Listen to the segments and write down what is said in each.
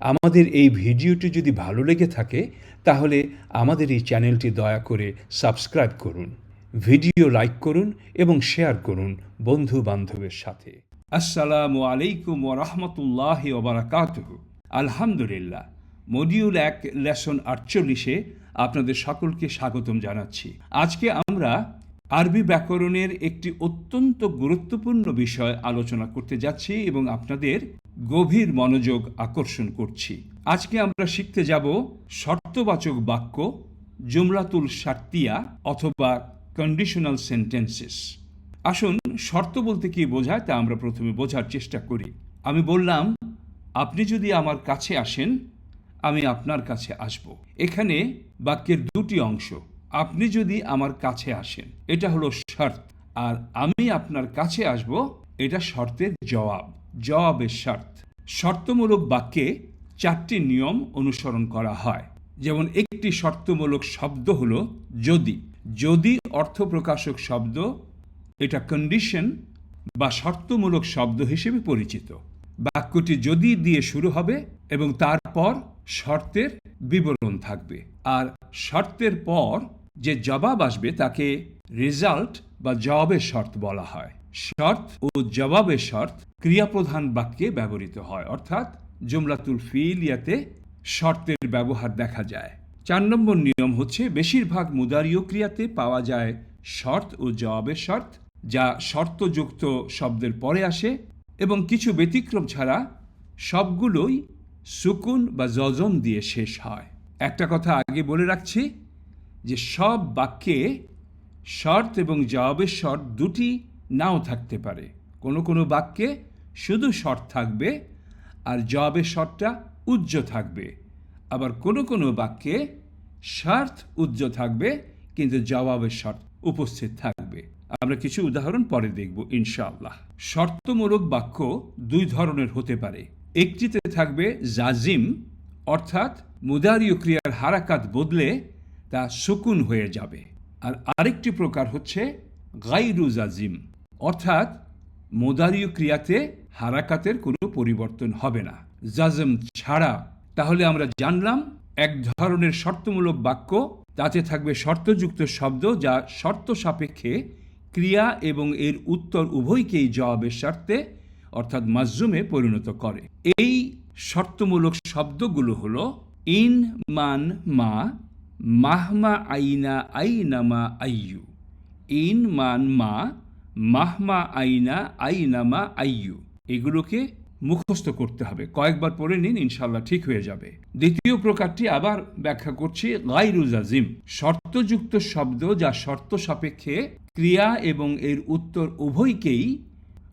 আমাদের এই ভিডিওটি যদি ভালো লেগে থাকে, তাহলে আমাদের এই চ্যানেলটি দয়া করে সাবস্ক্রাইব করুন, ভিডিও লাইক করুন এবং শেয়ার করুন বন্ধু বান্ধবের সাথে। আসসালামু আলাইকুম ওরহমতুল্লাহ ওবরাকাত আলহামদুলিল্লাহ মডিউল এক লেসন আটচল্লিশে আপনাদের সকলকে স্বাগতম জানাচ্ছি। আজকে আমরা আরবি ব্যাকরণের একটি অত্যন্ত গুরুত্বপূর্ণ বিষয় আলোচনা করতে যাচ্ছি এবং আপনাদের গভীর মনোযোগ আকর্ষণ করছি। আজকে আমরা শিখতে যাব শর্তবাচক বাক্য জুমলাতুল শার্তিয়া অথবা কন্ডিশনাল সেন্টেন্সেস আসুন, শর্ত বলতে কি বোঝায় তা আমরা প্রথমে বোঝার চেষ্টা করি। আমি বললাম, আপনি যদি আমার কাছে আসেন, আমি আপনার কাছে আসব। এখানে বাক্যের দুটি অংশ। আপনি যদি আমার কাছে আসেন, এটা হলো শর্ত। আর আমি আপনার কাছে আসব, এটা শর্তের জবাব। জবাবের শর্ত। শর্তমূলক বাক্যে চারটি নিয়ম অনুসরণ করা হয়। যেমন একটি শর্তমূলক শব্দ হলো যদি। যদি অর্থ প্রকাশক শব্দ, এটা কন্ডিশন বা শর্তমূলক শব্দ হিসেবে পরিচিত। বাক্যটি যদি দিয়ে শুরু হবে এবং তারপর শর্তের বিবরণ থাকবে। আর শর্তের পর যে জবাব আসবে তাকে রেজাল্ট বা জবাবের শর্ত বলা হয়। শর্ত ও জবাবের শর্ত ক্রিয়াপ্রধান বাক্যে ব্যবহৃত হয়। অর্থাৎ জুমলাতুল ফিল ইয়াতে শর্তের ব্যবহার দেখা যায়। চার নম্বর নিয়ম হচ্ছে বেশিরভাগ মুদারীয় ক্রিয়াতে পাওয়া যায় শর্ত ও জবাবের শর্ত, যা শর্তযুক্ত শব্দের পরে আসে এবং কিছু ব্যতিক্রম ছাড়া সবগুলোই সুকুন বা জজম দিয়ে শেষ হয়। একটা কথা আগে বলে রাখছি যে সব বাক্যে শর্ত এবং জবাবের শর্ত দুটি নাও থাকতে পারে। কোনো কোনো বাক্যে শুধু শর্ত থাকবে আর জবাবের শর্তটা উজ্জ থাকবে। আবার কোনো কোনো বাক্যে স্বার্থ উজ্জ থাকবে কিন্তু জবাবের শর্ত উপস্থিত থাকবে। আমরা কিছু উদাহরণ পরে দেখব ইনশাআল্লাহ। শর্তমূলক বাক্য দুই ধরনের হতে পারে। একটিতে থাকবে জাজিম, অর্থাৎ মুদারীয় ক্রিয়ার হারাকাত বদলে তা সুকুন হয়ে যাবে। আর আরেকটি প্রকার হচ্ছে গাইরু জাজিম অর্থাৎ মোদারীয় ক্রিয়াতে হারাকাতের কোনো পরিবর্তন হবে না। জাজম ছাড়া। তাহলে আমরা জানলাম এক ধরনের শর্তমূলক বাক্য, তাতে থাকবে শর্তযুক্ত শব্দ যা শর্ত সাপেক্ষে ক্রিয়া এবং এর উত্তর উভয়কেই জবাবের স্বার্থে অর্থাৎ মাজুমে পরিণত করে। এই শর্তমূলক শব্দগুলো হলো ইন, মান, মা মাহমা আইনা আইনামা আইয়ু ইন মান মা মাহমা আইনা আইনামা আইয়ু এগুলোকে মুখস্থ করতে হবে। কয়েকবার পড়ে নিন ইনশাল্লাহ ঠিক হয়ে যাবে। দ্বিতীয় প্রকারটি আবার ব্যাখ্যা করছি গাইরুজ আজিম শর্তযুক্ত শব্দ যা শর্ত সাপেক্ষে ক্রিয়া এবং এর উত্তর উভয়কেই,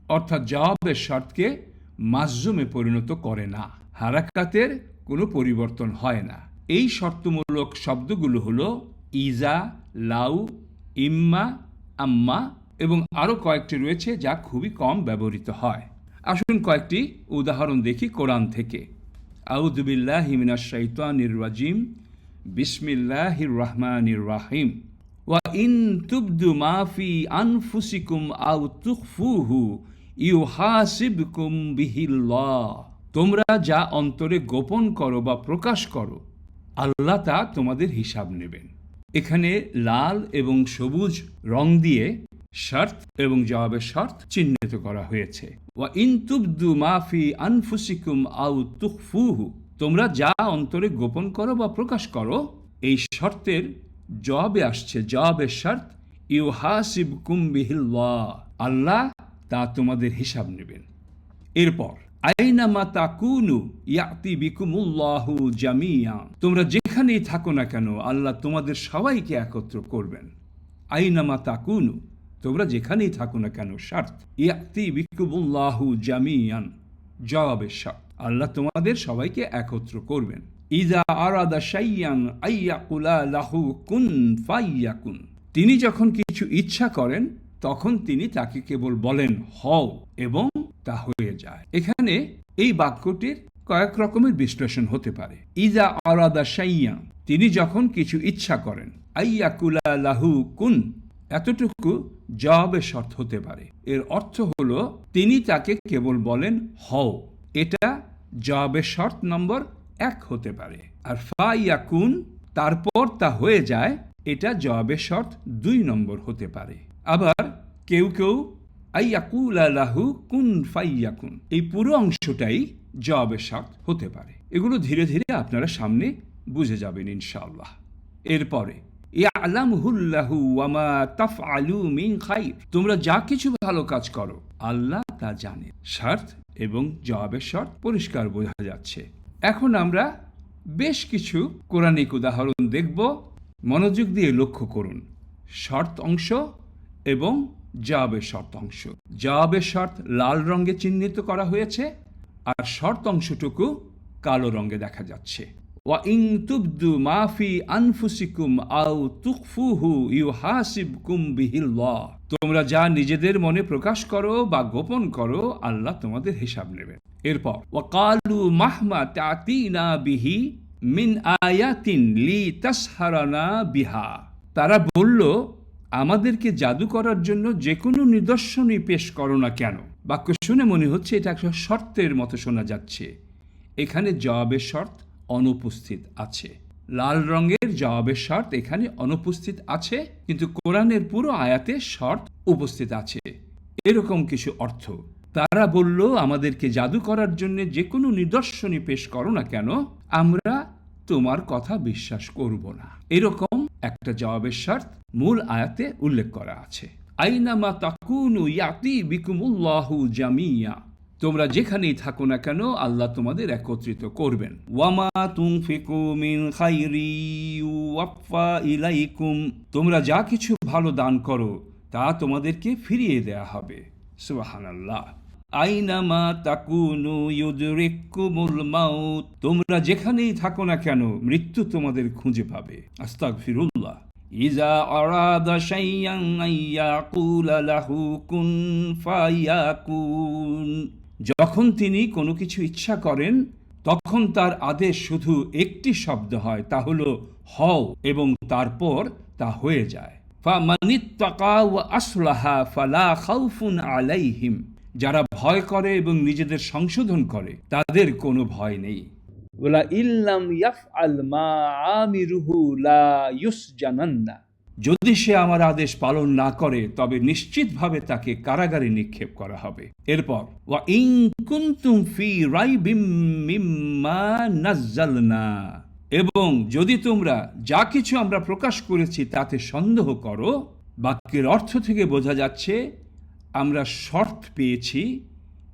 অর্থাৎ জবাবের শর্তকে মাজুমে পরিণত করে না। হারাকাতের কোনো পরিবর্তন হয় না। এই শর্তমূলক শব্দগুলো হলো ইজা, লাউ, ইম্মা, আম্মা এবং আরও কয়েকটি রয়েছে যা খুবই কম ব্যবহৃত হয়। আসুন কয়েকটি উদাহরণ দেখি কোরআন থেকে। আউদুবিল্লাহ হিমিনা শৈতানির রাজিম, বিসমিল্লাহির রহমানির রাহিম। ওয়া ইন তুবদু মাফি আনফুসিকুম আউ তুখফুহু ইউহাসিবকুম বিহিল্লাহ। তোমরা যা অন্তরে গোপন করো বা প্রকাশ করো আল্লাহ তা তোমাদের হিসাব নেবেন। এখানে লাল এবং সবুজ রং দিয়ে শর্ত এবং জবাবের শর্ত চিহ্নিত করা হয়েছে। ওয়া ইনতুবদু মাফি আনফুসিকুম আউ তুখফুহু। তোমরা যা অন্তরে গোপন করো বা প্রকাশ করো, এই শর্তের জবাবে আসছে, জবাবের শর্ত ইউ হাসিব কুম্বিহিল্লাহ আল্লাহ তা তোমাদের হিসাব নেবেন। এরপর ইয়াতি বিকুমুল্লাহু তোমরা যেখানেই থাকো না কেন, আল্লাহ তোমাদের সবাইকে একত্র করবেন। আইনামা তাকুনু, তোমরা যেখানেই থাকো না কেন, শর্ত, ইয়াতি বিকুমুল্লাহু জামিয়ান। জবাবের শর্ত, আল্লাহ তোমাদের সবাইকে একত্র করবেন। ইজা আরাদা শাইয়ান আইয়াকুলা লাহু কুন ফাইয়াকুন। তিনি যখন কিছু ইচ্ছা করেন, তখন তিনি তাকে কেবল বলেন, হও এবং তা হয়ে যায়। এখানে এই বাক্যটির কয়েক রকমের বিশ্লেষণ হতে পারে। ইজা আরাদা সাইয়া তিনি যখন কিছু ইচ্ছা করেন, আইয়াকুলা লাহু কুন, এতটুকু জবাবের শর্ত হতে পারে। এর অর্থ হলো, তিনি তাকে কেবল বলেন, হও। এটা জবাবের শর্ত নম্বর এক হতে পারে। আর ফা ইয়াকুন তারপর তা হয়ে যায়, এটা জবাবের শর্ত দুই নম্বর হতে পারে। আবার কেউ কেউ আইয়াকুল আলাহু কুন ফাইয়াকুন। এই পুরো অংশটাই জবাবের শর্ত হতে পারে। এগুলো ধীরে ধীরে আপনারা সামনে বুঝে যাবেন ইনশাআল্লাহ। এরপরে তোমরা যা কিছু ভালো কাজ করো, আল্লাহ তা জানে। শর্ত এবং জবাবের শর্ত পরিষ্কার বোঝা যাচ্ছে। এখন আমরা বেশ কিছু কোরআনিক উদাহরণ দেখব। মনোযোগ দিয়ে লক্ষ্য করুন। শর্ত অংশ এবং জবাবের শর্ত অংশ। জবাবের শর্ত লাল রঙে চিহ্নিত করা হয়েছে আর শর্ত অংশটুকু কালো রঙে দেখা যাচ্ছে। ওয়া ইং তুবদু মাফি আনফুসিকুম আও তুকফুহু ইউহাসিবকুম বিহিল্লাহ। তোমরা যা নিজেদের মনে প্রকাশ করো বা গোপন করো, আল্লাহ তোমাদের হিসাব নেবেন। এরপর ওয়াকালু মাহমা তাতিনা বিহি মিন আয়াতিন লি তাসহারানা বিহা। তারা বলল আমাদেরকে জাদু করার জন্য যে কোনো নিদর্শনই পেশ করো না কেন? বাক্য শুনে মনে হচ্ছে এটা একটা শর্তের মতো শোনা যাচ্ছে। এখানে জবাবের শর্ত অনুপস্থিত আছে। লাল রঙের জবাবের শর্ত এখানে অনুপস্থিত আছে, কিন্তু কোরআনের পুরো আয়াতে শর্ত উপস্থিত আছে। এরকম কিছু অর্থ। তারা বলল, আমাদেরকে জাদু করার জন্য যে কোনো নিদর্শনই পেশ করো না কেন? আমরা তোমার কথা বিশ্বাস করব না। এরকম একটা জবাবের শর্ত মূল আয়াতে উল্লেখ করা আছে। আইনামা তাকুনু ইয়াতি বিকুমুল্লাহু জামিয়া। তোমরা যেখানেই থাকো না কেন, আল্লাহ তোমাদের একত্রিত করবেন। ওয়ামা তুনফিকু মিন খাইরি ওয়াফা ইলাইকুম। তোমরা যা কিছু ভালো দান করো, তা তোমাদেরকে ফিরিয়ে দেয়া হবে। সুবহানাল্লাহ। আইনামা তাকুনু ইউদরিকুমুল মাউত। তোমরা যেখানেই থাকো না কেন, মৃত্যু তোমাদের খুঁজে পাবে। আস্তাগফিরুল্লাহ। ইজা আরাদা শাইয়ান আইয়াকুলা লাহু কুন যখন তিনি কোনো কিছু ইচ্ছা করেন, তখন তার আদেশ শুধু একটি শব্দ হয়, তা হলো, হও এবং তারপর তা হয়ে যায়। ফা ফামানিত্তাকা ওয়া আসলাহা ফালা খাউফুন আলাইহিম। যারা ভয় করে এবং নিজেদের সংশোধন করে তাদের কোনো ভয় নেই। ওলা ইল্লাম ইয়াফআল মা আমিরুহু লা ইউসজানান্না। যদি সে আমার আদেশ পালন না করে তবে নিশ্চিতভাবে তাকে কারাগারে নিক্ষেপ করা হবে। এরপর ওয়া কুনতুম ফি রাইবিম মিম্মা নাজ্জালনা। এবং যদি তোমরা যা কিছু আমরা প্রকাশ করেছি তাতে সন্দেহ করো বাক্যের অর্থ থেকে বোঝা যাচ্ছে আমরা শর্ত পেয়েছি,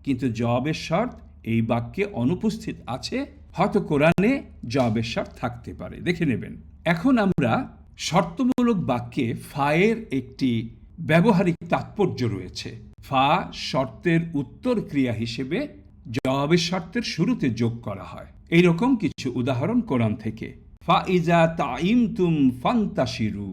কিন্তু জবাবের শর্ত এই বাক্যে অনুপস্থিত আছে। হয়তো কোরআনে জবাবের শর্ত থাকতে পারে। দেখে নেবেন। এখন আমরা শর্তমূলক বাক্যে ফায়ের একটি ব্যবহারিক তাৎপর্য রয়েছে। ফা শর্তের উত্তর ক্রিয়া হিসেবে জবাবের শর্তের শুরুতে যোগ করা হয়। এইরকম কিছু উদাহরণ কোরআন থেকে। ফা ইজা তাইম তুম ফান্তাসিরু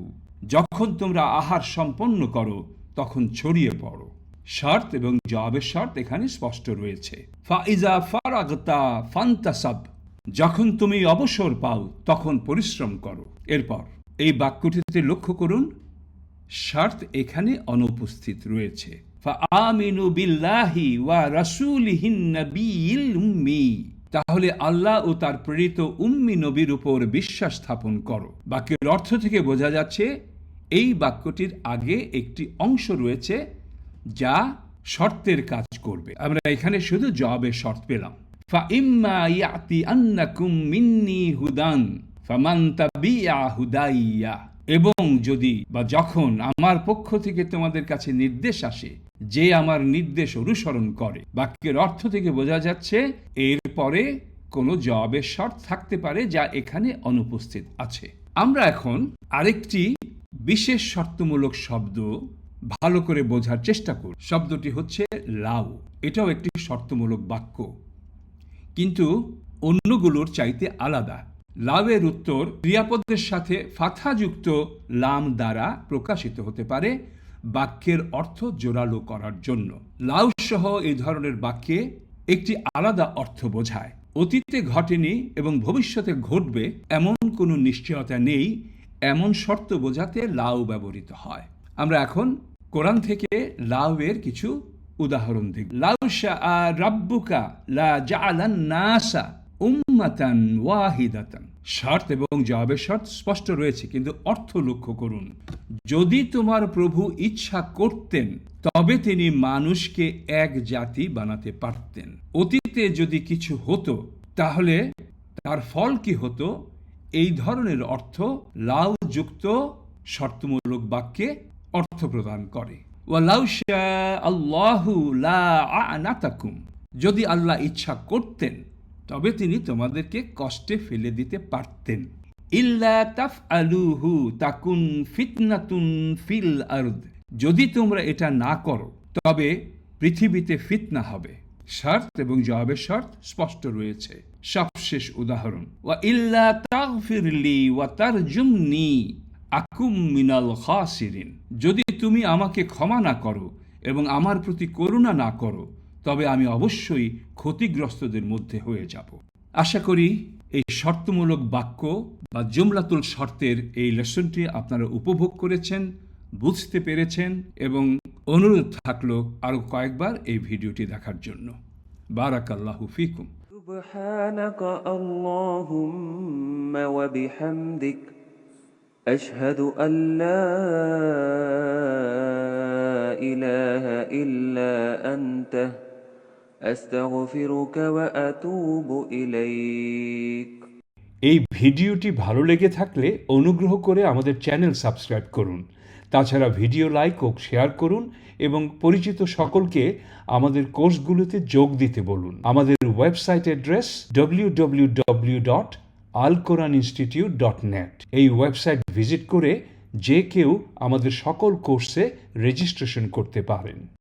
যখন তোমরা আহার সম্পন্ন করো, তখন ছড়িয়ে পড়ো। শর্ত এবং জবাবের শর্ত এখানে স্পষ্ট রয়েছে। ফাইজা ফারাগতা ফান্তাসাব, যখন তুমি অবসর পাও, তখন পরিশ্রম করো। এরপর এই বাক্যটিতে লক্ষ্য করুন, শর্ত এখানে অনুপস্থিত রয়েছে। আমিনু বিল্লাহি ওয়া রাসূলিহিন উম্মি, তাহলে আল্লাহ ও তার প্রেরিত উম্মি নবীর উপর বিশ্বাস স্থাপন করো। বাক্যের অর্থ থেকে বোঝা যাচ্ছে, এই বাক্যটির আগে একটি অংশ রয়েছে যা শর্তের কাজ করবে। আমরা এখানে শুধু জবাবের শর্ত পেলাম। ফা ইম্মা ইয়াতি আন্নাকুম মিন্নি হুদান, ফামান তাবিয়া হুদাইয়া। এবং যদি বা যখন আমার পক্ষ থেকে তোমাদের কাছে নির্দেশ আসে, যে আমার নির্দেশ অনুসরণ করে, বাক্যের অর্থ থেকে বোঝা যাচ্ছে এরপরে কোনো জবাবের শর্ত থাকতে পারে যা এখানে অনুপস্থিত আছে। আমরা এখন আরেকটি বিশেষ শর্তমূলক শব্দ ভালো করে বোঝার চেষ্টা করব শব্দটি হচ্ছে লাউ এটাও একটি শর্তমূলক বাক্য। কিন্তু অন্যগুলোর চাইতে আলাদা। লাভের উত্তর ক্রিয়াপদের সাথে ফাথাযুক্ত লাম দ্বারা প্রকাশিত হতে পারে বাক্যের অর্থ জোরালো করার জন্য। লাউ সহ এই ধরনের বাক্যে একটি আলাদা অর্থ বোঝায়। অতীতে ঘটেনি এবং ভবিষ্যতে ঘটবে এমন কোনো নিশ্চয়তা নেই, এমন শর্ত বোঝাতে লাউ ব্যবহৃত হয়। আমরা এখন কোরআন থেকে লাউয়ের কিছু উদাহরণ দেখব লাউ শাআ রাব্বুকা লা জালান নাসা উম্মাতান ওয়াহিদাতান। শর্ত এবং জবাবের শর্ত স্পষ্ট রয়েছে, কিন্তু অর্থ লক্ষ্য করুন। যদি তোমার প্রভু ইচ্ছা করতেন, তবে তিনি মানুষকে এক জাতি বানাতে পারতেন। অতীতে যদি কিছু হতো, তাহলে তার ফল কি হতো? এই ধরনের অর্থ লাউ যুক্ত শর্তমূলক বাক্যে অর্থ প্রদান করে। যদি আল্লাহ ইচ্ছা করতেন, তবে তিনি তোমাদেরকে কষ্টে ফেলে দিতে পারতেন। ফিল যদি তোমরা এটা না করো, তবে পৃথিবীতে ফিতনা হবে। শর্ত এবং জবাবের শর্ত স্পষ্ট রয়েছে। সবশেষ উদাহরণ, ওয়া ইল্লা তাগফিরলি ওয়া তারজুমনি। আকুম মিনাল খাসিরিন যদি তুমি আমাকে ক্ষমা না করো এবং আমার প্রতি করুণা না করো তবে আমি অবশ্যই ক্ষতিগ্রস্তদের মধ্যে হয়ে যাব আশা করি এই শর্তমূলক বাক্য বা জুমলাতুল শর্তের এই লেসনটি আপনারা উপভোগ করেছেন বুঝতে পেরেছেন এবং অনুরোধ থাকলো আরও কয়েকবার এই ভিডিওটি দেখার জন্য বারাকাল্লাহু ফিকুম سبحانك اللهم وبحمدك أشهد أن لا إله إلا أنت أستغفرك وأتوب إليك এই ভিডিওটি ভালো লেগে থাকলে অনুগ্রহ করে আমাদের চ্যানেল সাবস্ক্রাইব করুন তাছাড়া ভিডিও লাইক ও শেয়ার করুন এবং পরিচিত সকলকে আমাদের কোর্সগুলোতে যোগ দিতে বলুন আমাদের website address W W W dot Al Quran institute dot net. এই ওয়েবসাইট ভিজিট করে যে কেউ আমাদের সকল কোর্সে রেজিস্ট্রেশন করতে পারেন।